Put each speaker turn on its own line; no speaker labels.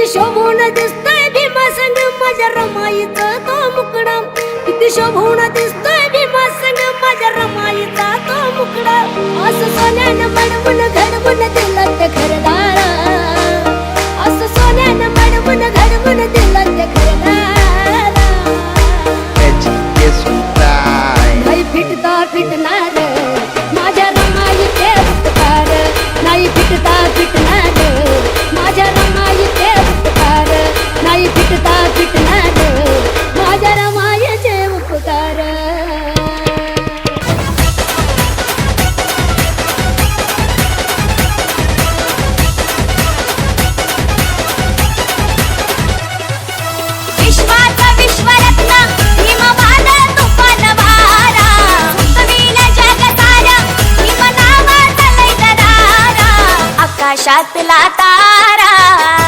किती शोभून दिसतोय भीमा संग माझ्या रमाईचा तो मुकडा. किती शोभून दिसतोय भीमा संग माझ्या रमाईचा तो मुकडा. असं सोन्यानं मडवून घडवून दिला ते घरदारा. असं सोन्यानं मडवून घडवून दिला ते घरदारा. फिटता फिटणार.
आकाशातला तारा.